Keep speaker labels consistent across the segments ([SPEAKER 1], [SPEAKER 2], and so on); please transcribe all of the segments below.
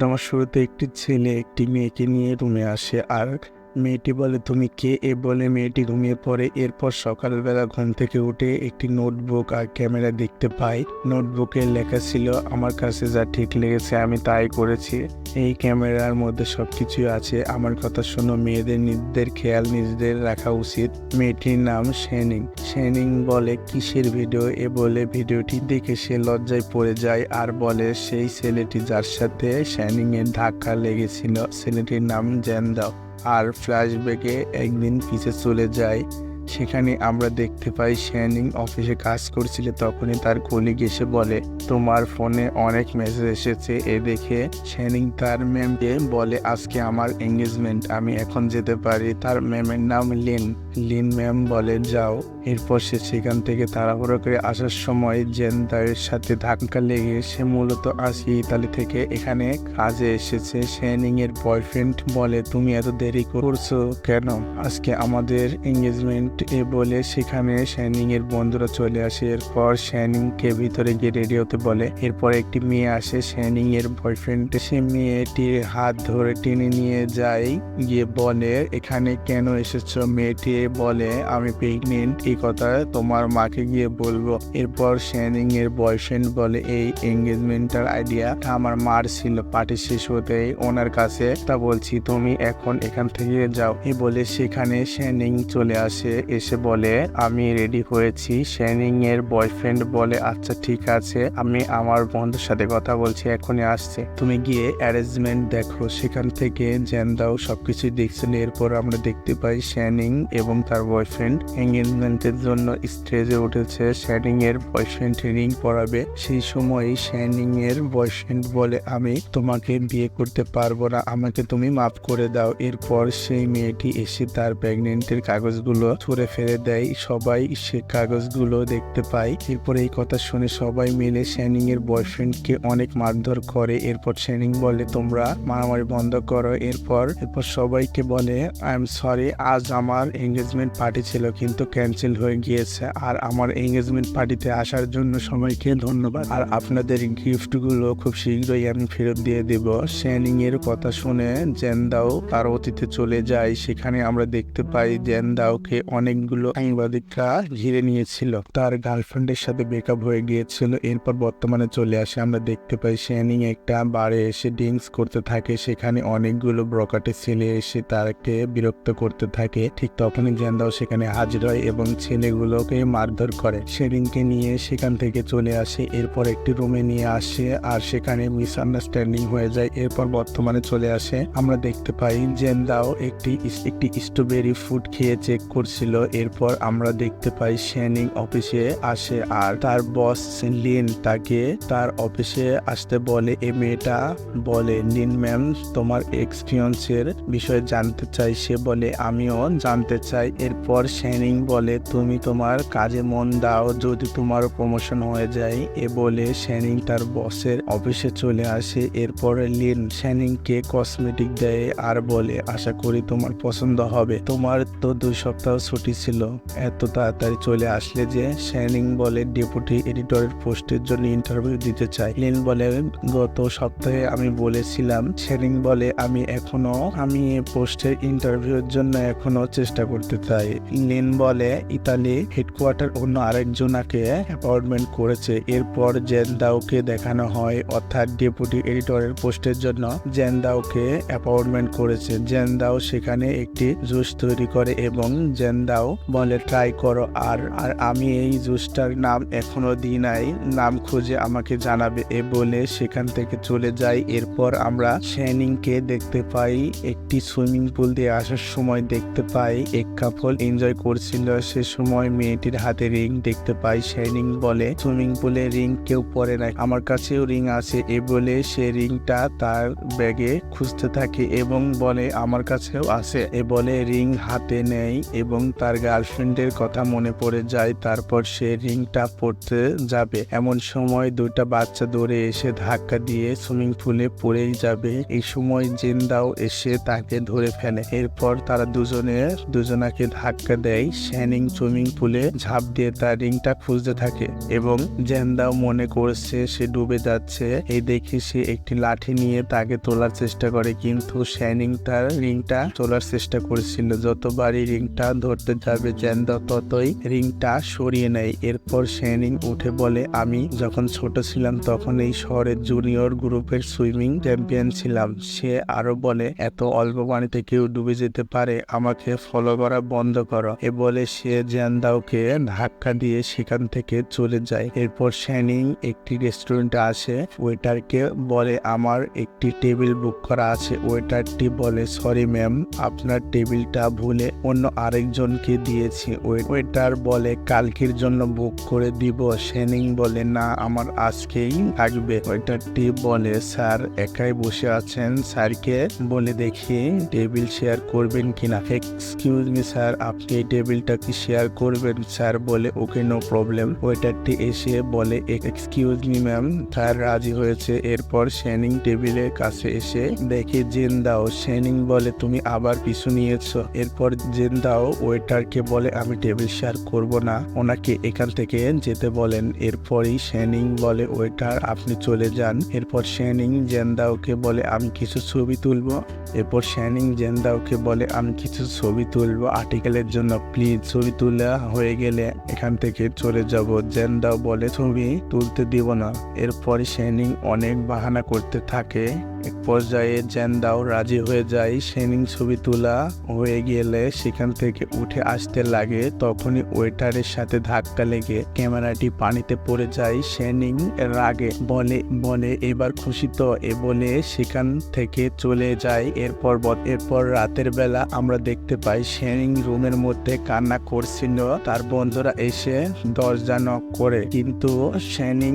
[SPEAKER 1] আমার শুরুতে একটি ছেলে একটি মেয়েকে নিয়ে রুমে আসে আর মেয়েটি বলে, তুমি কে? এ বলে, মেয়েটি ঘুমিয়ে পড়ে। এরপর সকালবেলা ঘুম থেকে উঠে একটি নোটবুক আর ক্যামেরা দেখতে পাই। নোটবুকে লেখা ছিল, আমার কাছে যা ঠিক লেগেছে আমি তাই করেছি। এই ক্যামেরার মধ্যে সবকিছুই আছে। আমার কথা শোনো, মেয়েদের নিজেদের খেয়াল নিজেদের রাখা উচিত। মেয়েটির নাম শেনিং। শেনিং বলে, কিসের ভিডিও? এ বলে, ভিডিওটি দেখে সে লজ্জায় পড়ে যায়। আর বলে, সেই ছেলেটি যার সাথে শ্যানিং এর ধাক্কা লেগেছিল। ছেলেটির নাম জেনদাও আর ফ্ল্যাশব্যাকে একদিন পিছে চলে যায়। সেখানে আমরা দেখতে পাই শ্যানিং অফিসে কাজ করছিল, তখনই তার কলিগ এসে বলে, তোমার ফোনে অনেক মেসেজ এসেছে, এ দেখে শ্যানিং তার ম্যামকে বলে, আজকে আমার এঙ্গেজমেন্ট আমি এখন যেতে পারি। তার ম্যামের নাম লিন লিন ম্যাম বলে, যাও। এরপর সে সেখান থেকে তাড়াহুড়ো করে আসার সময় জেনদারের সাথে ধাক্কা লেগে সে মূলত আসি ইতালি থেকে। এখানে কাজে এসেছে। শ্যানিং এর বয়ফ্রেন্ড বলে, তুমি এত দেরি করছ কেন? আজকে আমাদের এঙ্গেজমেন্ট এ বলে সেখানে শ্যানিং এর বন্ধুরা চলে আসে। এরপর শ্যানিং কে ভিতরে গিয়ে রেডি হতে বলে। এরপর একটি মেয়ে আসে শ্যানিং এর বয়ফ্রেন্ড সে মেয়েটির হাত ধরে টেনে নিয়ে যায়। গিয়ে বলে, এখানে কেন এসেছ মেয়েটি? বলে, আমি প্রেগনেন্ট এই কথা তোমার মাকে গিয়ে বলব। এরপর শ্যানিং এর বয়ফ্রেন্ড বলে, এই এঙ্গেজমেন্টের আইডিয়া আমার মার ছিল পার্টি শেষ হতে ওনার কাছে তা বলছি, তুমি এখন এখান থেকে যাও। এই বলে সেখানে শ্যানিং চলে আসে, এসে বলে, আমি রেডি হয়েছি। শ্যানিং এর বয়ফ্রেন্ড বলে আচ্ছা ঠিক আছে, আমি আমার বন্ধুর সাথে কথা বলছি, এখনই আসছে। তুমি গিয়ে অ্যারেঞ্জমেন্ট দেখো, সেখান থেকে জ্যান দাও, সবকিছু দেখছেন এরপর আমরা দেখতে পাই শ্যানিং এবং তার বয়ফ্রেন্ড এঙ্গেজমেন্টের জন্য স্টেজে উঠেছে। শ্যানিং এর বয়ফ্রেন্ড রিং পরাবে সেই সময় শ্যানিং এর বয়ফ্রেন্ড বলে, আমি তোমাকে বিয়ে করতে পারব না, আমাকে তুমি মাফ করে দাও। এরপর সেই মেয়েটি এসে তার প্রেগনেন্টের কাগজগুলো ছুঁড়ে ফেলে দেয়। সবাই সে কাগজগুলো দেখতে পায়। এরপর এই কথা শুনে সবাই মিলে শ্যানিং এর বয়ফ্রেন্ডকে অনেক মারধর করে। এরপর শ্যানিং বলে, তোমরা মারামারি বন্ধ করো। এরপর এরপর সবাইকে বলে আই এম সরি আজ আমার এঙ্গেজমেন্ট পার্টি ছিল, কিন্তু ক্যান্সেল হয়ে গিয়েছে। আর আমার এঙ্গেজমেন্ট পার্টিতে আসার জন্য সবাইকে ধন্যবাদ। আর আপনাদের গিফটগুলো খুব শীঘ্রই আমি ফেরত দিয়ে দেব। শ্যানিং এর কথা শুনে জেনদাও তার অতীতে চলে যায়। সেখানে আমরা দেখতে পাই জেনদাওকে অনেকগুলো সাংবাদিকরা ঘিরে নিয়েছিল। তার গার্লফ্রেন্ডের সাথে ব্রেকআপ হয়ে গিয়েছিল। এরপর বর্তমানে চলে আসে। আমরা দেখতে পাই শ্যানিং একটা বারে এসে ড্রিঙ্কস করতে থাকে। সেখানে অনেকগুলো ব্রকাটে ছেলে এসে তাকে বিরক্ত করতে থাকে। ঠিক তখনই জেনদাও সেখানে হাজির হয় এবং ছেলেগুলোকে মারধর করে। শেরিংকে নিয়ে সেখান থেকে চলে আসে, এরপর একটি রুমে নিয়ে আসে আর সেখানে মিসআন্ডারস্ট্যান্ডিং হয়ে যায়, এরপর বর্তমানে চলে আসে। আমরা দেখতে পাই জেনদাও একটি একটি স্ট্রবেরি ফুড খেয়ে চেক করছিল, এরপর আমরা দেখতে পাই শ্যানিং অফিসে আসে আর তার বস লিন তাকে তার অফিসে আসতে বলে, এ মেয়েটা বলে, লিন ম্যাম, তোমার এক্সপিরিয়েন্সের বিষয়ে জানতে চাই। সে বলে, আমিও জানতে চাই। এরপর শ্যানিং বলে, তুমি তোমার কাজে মন দাও, যদি তোমার প্রমোশন হয়ে যায়। এ বলে শ্যানিং তার বসের অফিসে চলে আসে। এরপর লিন শ্যানিংকে কসমেটিক দেয় আর বলে, আশা করি তোমার পছন্দ হবে। তোমার তো দুই সপ্তাহ ছুটি ছিল। এত তাড়াতাড়ি চলে আসলে যে শ্যানিং বলে, ডেপুটি এডিটরের পোস্টের জন্য ইন্টারভিউ দিতে চাই। লিন বলে, গত সপ্তাহে আমি বলেছিলাম। শ্যানিং বলে, আমি এখনও, আমি পোস্টের ইন্টারভিউর জন্য এখনও চেষ্টা করতে চাই। লেন বলে ইতালি হেডকোয়ার্টার অন্য আরেকজনাকে অ্যাপয়েন্টমেন্ট করেছে। এরপর জেনদাওকে দেখানো হয়, অর্থাৎ ডেপুটি এডিটরের পোস্টের জন্য জেনদাওকে অ্যাপয়েন্টমেন্ট করেছে। জেনদাও সেখানে একটি জুস তৈরি করে এবং জেনদাও বলে ট্রাই করো। আর আর আমি এই জুসটার নাম এখনও দিই নাই। নাম খুঁজে আমাকে জানাবে। এ বলে সেখান থেকে চলে যাই এরপর আমরা শ্যানিংকে দেখতে পাই। একটি সুইমিং পুল দিয়ে আসার সময় দেখতে পাই। এক কাপল এনজয় করছিল। সে সময় মেয়েটির হাতে রিং দেখতে পাই। শ্যানিং বলে, সুইমিং পুলে রিং কেউ পরে নাই আমার কাছেও রিং আছে। এ বলে সে রিংটা তার ব্যাগে খুঁজতে থাকে এবং বলে, আমার কাছেও আছে। এ বলে, রিং হাতে নেয় এবং তার গার্লফ্রেন্ডের কথা মনে পড়ে যায়। তারপর সে রিংটা পড়তে যাবে। এমন সময় দুইটা বাচ্চা দৌড়ে এসে ধাক্কা দিয়ে সুইমিং পুলে পড়েই যাবে। এই সময় জেন্দাও এসে তাকে ধরে ফেলে। এরপর তারা দুজনে, দুজন ওনাকে ধাক্কা দেয়, শ্যানিং সুইমিং পুলে ঝাঁপ দিয়ে তার রিংটা খুঁজতে থাকে এবং জেন্দাও মনে করছে সে ডুবে যাচ্ছে। এই দেখে সে একটি লাঠি নিয়ে তাকে তোলার চেষ্টা করে, কিন্তু শ্যানিং তার রিংটা তোলার চেষ্টা করেছিল। যতবারই রিংটা ধরতে যাবে জেন্দা ততই রিংটা সরিয়ে নেয়। এরপর শ্যানিং উঠে বলে, আমি যখন ছোট ছিলাম তখন এই শহরের জুনিয়র গ্রুপের সুইমিং চ্যাম্পিয়ন ছিলাম। সে আরও বলে, এত অল্প পানিতে কেউ ডুবে যেতে পারে, আমাকে ফলো করা বন্ধ করো। এ বলে সে জেন্দাওকে ধাক্কা দিয়ে সেখান থেকে চলে যায়। এরপর শ্যানিং একটি রেস্টুরেন্টে আসে। ওয়েটারকে বলে, আমার একটি টেবিল বুক করা আছে। ওয়েটারটি বলে, সরি ম্যাম, আপনার টেবিলটা ভুলে অন্য আরেকজনকে দিয়েছি। ওয়ে- ওয়েটার বলে, কালকের জন্য বুক করে দিব। শ্যানিং বলে, না, আমার আজকেই থাকবে। ওয়েটারটি বলে, স্যার, একাই বসে আছেন? স্যারকে বলে দেখি টেবিল শেয়ার করবেন কিনা। এক্সকিউজ মি স্যার, আপনি এই টেবিলটা কি শেয়ার করবেন? স্যার বলে, ওকে নো প্রবলেম ওয়েটারটি এসে বলে এক্সকিউজ মি ম্যাম স্যার রাজি হয়েছে। এরপর শ্যানিং টেবিলের কাছে এসে দেখে জেন দাও শ্যানিং বলে, তুমি আবার পিছু নিয়েছো। এরপর জেন দাও ওয়েটারকে বলে, আমি টেবিল শেয়ার করব না। ওনাকে এখান থেকে যেতে বলেন। এরপরই শ্যানিং বলে ওয়েটার আপনি চলে যান। এরপর শ্যানিং জেন্দাওকে বলে, আমি কিছু ছবি তুলবো? এরপর শ্যানিং জেন্দাওকে বলে, আমি কিছু ছবি তুলবো। আর্টিকেলের জন্য প্লিজ ছবি তোলা হয়ে গেলে এখান থেকে চলে যাব। জেন্ডা বলে ছবি তুলতে দিব না। এরপরে সেনিং অনেক বাহানা করতে থাকে। এক পর্যায়ে জেন্দাও রাজি হয়ে যায় শ্যানিং ছবি তোলা হয়ে গেলে সেখান থেকে উঠে আসতে লাগে, তখনই ওয়েটারের সাথে ধাক্কা লেগে ক্যামেরাটি পানিতে পড়ে যায় শ্যানিং রাগে বলে বলে, এবার খুশি তো? এ বলে সেখান থেকে চলে যায়, এরপর এরপর রাতের বেলা আমরা দেখতে পাই শ্যানিং রুমের মধ্যে কান্না করছিল, তার বন্ধুরা এসে দরজা নক করে, কিন্তু শ্যানিং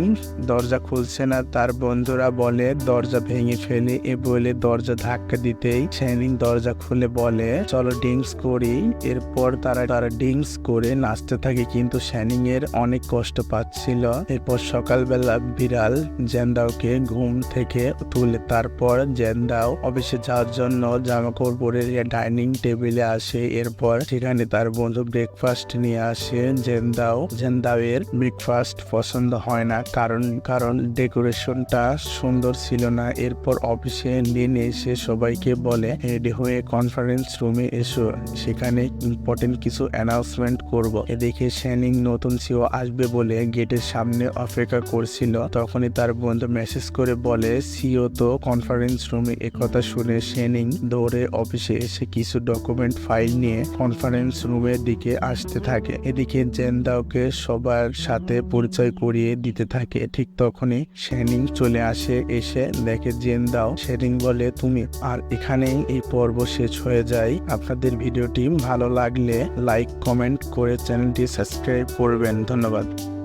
[SPEAKER 1] দরজা খুলছে না, তার বন্ধুরা বলে, দরজা ভেঙে ফেলে এ বলে দরজা ধাক্কা দিতেই শ্যানিং দরজা খুলে বলে, চলো ডিংস করি। এরপর তারা তারা ডিংস করে নাচতে থাকে, কিন্তু শ্যানিং এর অনেক কষ্ট পাচ্ছিল। এরপর সকালবেলা বিড়াল জেন্দাওকে ঘুম থেকে তুলে, তারপর জেন্দাও অফিসে যাওয়ার জন্য জামা কাপড় পরে ডাইনিং টেবিলে আসে। এরপর সেখানে তার বন্ধু ব্রেকফাস্ট নিয়ে আসে। জেন্দাও জেন্দাও এর ব্রেকফাস্ট পছন্দ হয় না, কারণ কারণ ডেকোরেশনটা সুন্দর ছিল না। এরপর অফিসে দিন এসে সবাইকে বলে, রেডি হয়ে কনফারেন্স রুমে এসো। সেখানে ইম্পর্টেন্ট কিছু অ্যানাউন্সমেন্ট করব। এদিকে শ্যানিং নতুন সিও আসবে বলে গেটের সামনে অপেক্ষা করছিল। তখনই তার বন্ধু মেসেজ করে বলে সিও তো কনফারেন্স রুমে একথা শুনে শ্যানিং দৌড়ে অফিসে এসে কিছু ডকুমেন্ট ফাইল নিয়ে কনফারেন্স রুমের দিকে আসতে থাকে। এদিকে জেন্দাওকে সবার সাথে পরিচয় করিয়ে দিতে থাকে। ঠিক তখনই শ্যানিং চলে আসে, এসে দেখে জেন্দাও শ্যানিং বলে তুমি। আর এখানেই এই পর্ব শেষ হয়ে যায়। আপনাদের ভিডিওটি ভালো লাগলে লাইক কমেন্ট করে চ্যানেলটি সাবস্ক্রাইব করবেন। ধন্যবাদ।